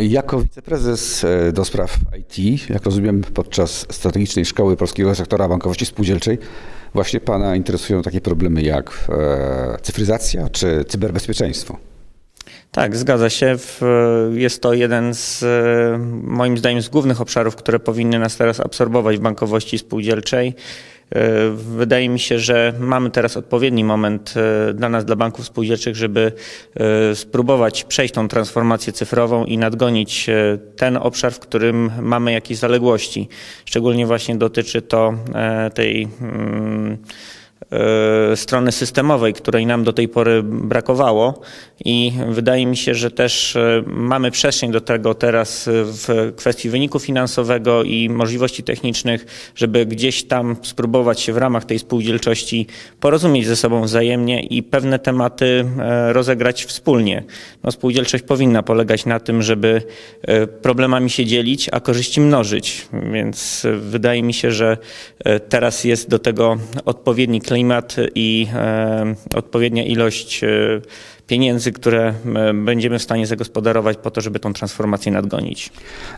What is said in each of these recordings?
Jako wiceprezes e, do spraw IT, jak rozumiem, podczas strategicznej szkoły polskiego sektora bankowości spółdzielczej, właśnie Pana interesują takie problemy jak e, cyfryzacja czy cyberbezpieczeństwo. Tak, zgadza się. Jest to jeden z, e, moim zdaniem, z głównych obszarów, które powinny nas teraz absorbować w bankowości spółdzielczej. E, Wydaje mi się, że mamy teraz odpowiedni moment e, dla nas, dla banków spółdzielczych, żeby e, spróbować przejść tą transformację cyfrową i nadgonić ten obszar, w którym mamy jakieś zaległości. Szczególnie właśnie dotyczy to tej mm, strony systemowej, której nam do tej pory brakowało i wydaje mi się, że też e, mamy przestrzeń do tego teraz e, w kwestii wyniku finansowego i możliwości technicznych, żeby gdzieś tam spróbować się w ramach tej spółdzielczości porozumieć ze sobą wzajemnie i pewne tematy e, rozegrać wspólnie. No, spółdzielczość powinna polegać na tym, żeby e, problemami się dzielić, a korzyści mnożyć, więc e, wydaje mi się, że e, teraz jest do tego odpowiedni klimat i e, odpowiednia ilość e, pieniędzy, które e, będziemy w stanie zagospodarować po to, żeby tą transformację nadgonić.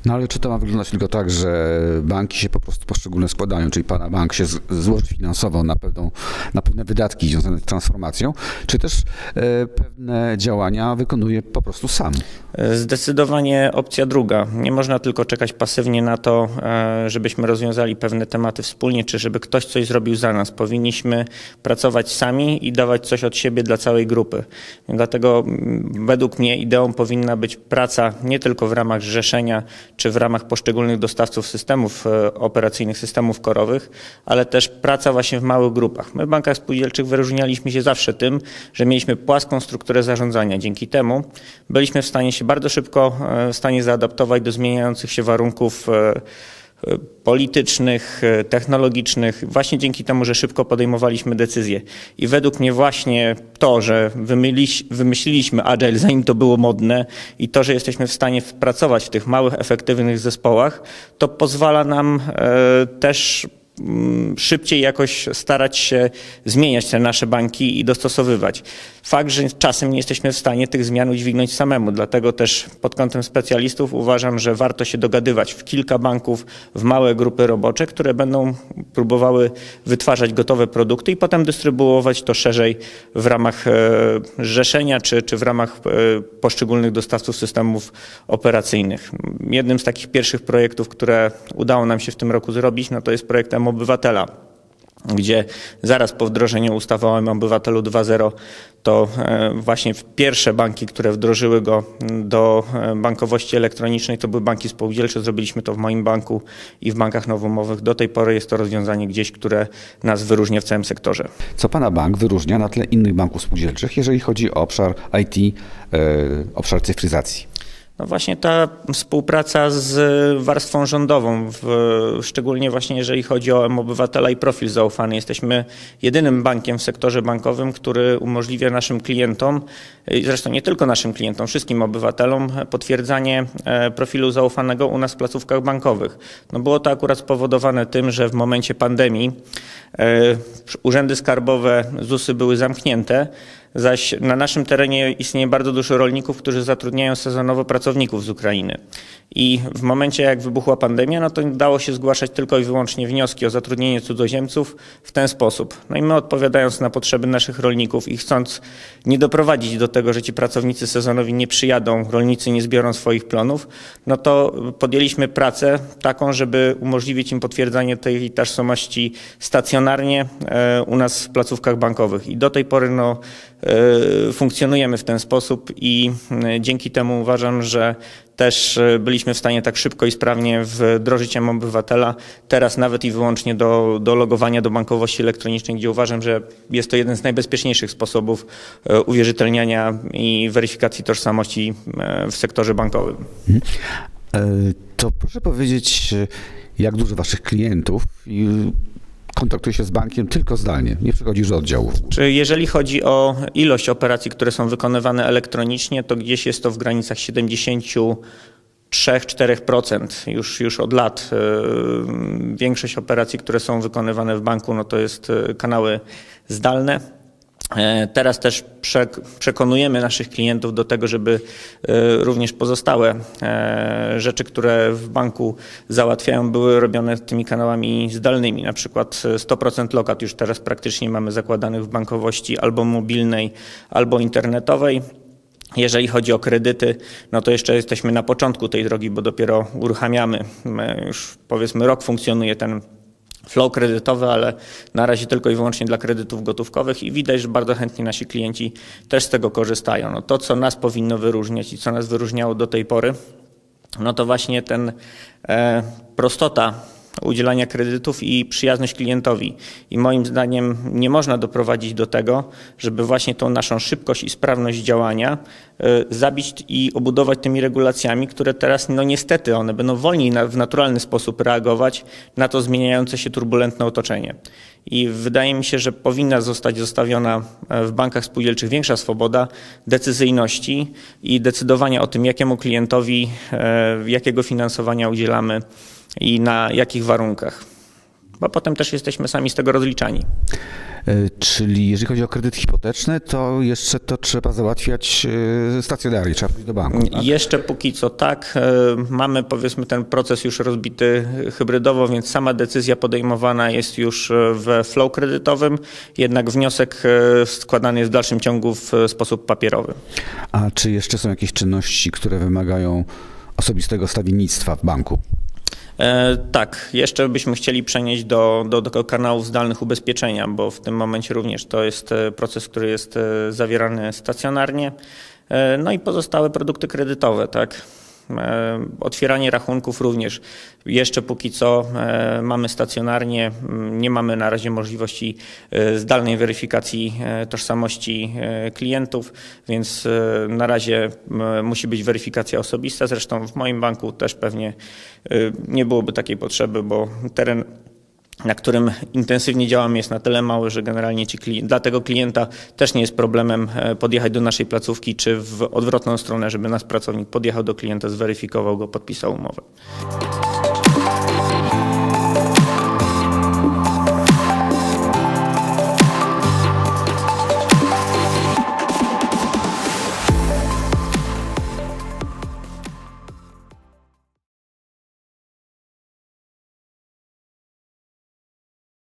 No ale czy to ma wyglądać tylko tak, że banki się po prostu poszczególne składają, czyli Pana bank się złoży finansowo na, pewną, na pewne wydatki związane z transformacją, czy też e, pewne działania wykonuje po prostu sam? Zdecydowanie opcja druga. Nie można tylko czekać pasywnie na to, e, żebyśmy rozwiązali pewne tematy wspólnie, czy żeby ktoś coś zrobił za nas. Powinniśmy pracować sami i dawać coś od siebie dla całej grupy. Dlatego mm, według mnie ideą powinna być praca nie tylko w ramach zrzeszenia, czy w ramach poszczególnych dostawców systemów e, operacyjnych, systemów korowych, ale też praca właśnie w małych grupach. My w bankach spółdzielczych wyróżnialiśmy się zawsze tym, że mieliśmy płaską strukturę zarządzania. Dzięki temu byliśmy w stanie się bardzo szybko e, w stanie zaadaptować do zmieniających się warunków e, politycznych, e, technologicznych, właśnie dzięki temu, że szybko podejmowaliśmy decyzje. I według mnie właśnie to, że wymyśliliśmy Agile, zanim to było modne i to, że jesteśmy w stanie pracować w tych małych, efektywnych zespołach, to pozwala nam e, też szybciej jakoś starać się zmieniać te nasze banki i dostosowywać. Fakt, że czasem nie jesteśmy w stanie tych zmian udźwignąć samemu, dlatego też pod kątem specjalistów uważam, że warto się dogadywać w kilka banków, w małe grupy robocze, które będą próbowały wytwarzać gotowe produkty i potem dystrybuować to szerzej w ramach e, zrzeszenia czy, czy w ramach e, poszczególnych dostawców systemów operacyjnych. Jednym z takich pierwszych projektów, które udało nam się w tym roku zrobić, no to jest projekt M-Obywatela gdzie zaraz po wdrożeniu ustawy o obywatelu 2.0 to e, właśnie pierwsze banki, które wdrożyły go do e, bankowości elektronicznej, to były banki spółdzielcze. Zrobiliśmy to w moim banku i w bankach nowomowych. Do tej pory jest to rozwiązanie gdzieś, które nas wyróżnia w całym sektorze. Co Pana bank wyróżnia na tle innych banków spółdzielczych, jeżeli chodzi o obszar IT, e, obszar cyfryzacji? No właśnie ta współpraca z warstwą rządową, w, szczególnie właśnie jeżeli chodzi o obywatela i profil zaufany. Jesteśmy jedynym bankiem w sektorze bankowym, który umożliwia naszym klientom, zresztą nie tylko naszym klientom, wszystkim obywatelom, potwierdzanie e, profilu zaufanego u nas w placówkach bankowych. No było to akurat spowodowane tym, że w momencie pandemii e, urzędy skarbowe, ZUSy były zamknięte, zaś na naszym terenie istnieje bardzo dużo rolników, którzy zatrudniają sezonowo pracowników z Ukrainy. I w momencie, jak wybuchła pandemia, no to dało się zgłaszać tylko i wyłącznie wnioski o zatrudnienie cudzoziemców w ten sposób. No i my odpowiadając na potrzeby naszych rolników i chcąc nie doprowadzić do tego, że ci pracownicy sezonowi nie przyjadą, rolnicy nie zbiorą swoich plonów, no to podjęliśmy pracę taką, żeby umożliwić im potwierdzanie tej tożsamości stacjonarnie e, u nas w placówkach bankowych. I do tej pory no, funkcjonujemy w ten sposób i e, dzięki temu uważam, że też e, byliśmy w stanie tak szybko i sprawnie wdrożyć M obywatela, teraz nawet i wyłącznie do, do logowania do bankowości elektronicznej, gdzie uważam, że jest to jeden z najbezpieczniejszych sposobów e, uwierzytelniania i weryfikacji tożsamości e, w sektorze bankowym. E, To proszę powiedzieć, e, jak dużo Waszych klientów kontaktuje się z bankiem tylko zdalnie, nie przychodzisz do oddziału. Czy jeżeli chodzi o ilość operacji, które są wykonywane elektronicznie, to gdzieś jest to w granicach 73-4% już, już od lat. Yy, Większość operacji, które są wykonywane w banku, no to jest yy, kanały zdalne. E, Teraz też przek- przekonujemy naszych klientów do tego, żeby e, również pozostałe e, rzeczy, które w banku załatwiają, były robione tymi kanałami zdalnymi. Na przykład e, 100% lokat już teraz praktycznie mamy zakładanych w bankowości albo mobilnej, albo internetowej. Jeżeli chodzi o kredyty, no to jeszcze jesteśmy na początku tej drogi, bo dopiero uruchamiamy. My Już powiedzmy rok funkcjonuje ten flow kredytowy, ale na razie tylko i wyłącznie dla kredytów gotówkowych i widać, że bardzo chętnie nasi klienci też z tego korzystają. No to, co nas powinno wyróżniać i co nas wyróżniało do tej pory, no to właśnie ten e, prostota udzielania kredytów i przyjazność klientowi. I moim zdaniem nie można doprowadzić do tego, żeby właśnie tą naszą szybkość i sprawność działania e, zabić i obudować tymi regulacjami, które teraz, no niestety, one będą wolniej na, w naturalny sposób reagować na to zmieniające się turbulentne otoczenie. I wydaje mi się, że powinna zostać zostawiona e, w bankach spółdzielczych większa swoboda decyzyjności i decydowania o tym, jakiemu klientowi, e, jakiego finansowania udzielamy i na jakich warunkach. Bo potem też jesteśmy sami z tego rozliczani. E, Czyli jeżeli chodzi o kredyty hipoteczne, to jeszcze to trzeba załatwiać e, stacjonarnie, trzeba pójść do banku. Tak? Jeszcze póki co tak. e, Mamy powiedzmy ten proces już rozbity hybrydowo, więc sama decyzja podejmowana jest już we flow kredytowym, jednak wniosek składany jest w dalszym ciągu w sposób papierowy. A czy jeszcze są jakieś czynności, które wymagają osobistego stawiennictwa w banku? E, tak, jeszcze byśmy chcieli przenieść do, do, do kanałów zdalnych ubezpieczenia, bo w tym momencie również to jest e, proces, który jest e, zawierany stacjonarnie. E, no i pozostałe produkty kredytowe, tak. E, Otwieranie rachunków również. Jeszcze póki co e, mamy stacjonarnie, m, nie mamy na razie możliwości e, zdalnej weryfikacji tożsamości klientów, więc na razie musi być weryfikacja osobista. Zresztą w moim banku też pewnie nie byłoby takiej potrzeby, bo teren na którym intensywnie działamy jest na tyle mały, że generalnie ci dla tego klienta też nie jest problemem e, podjechać do naszej placówki, czy w odwrotną stronę, żeby nasz pracownik podjechał do klienta, zweryfikował go, podpisał umowę.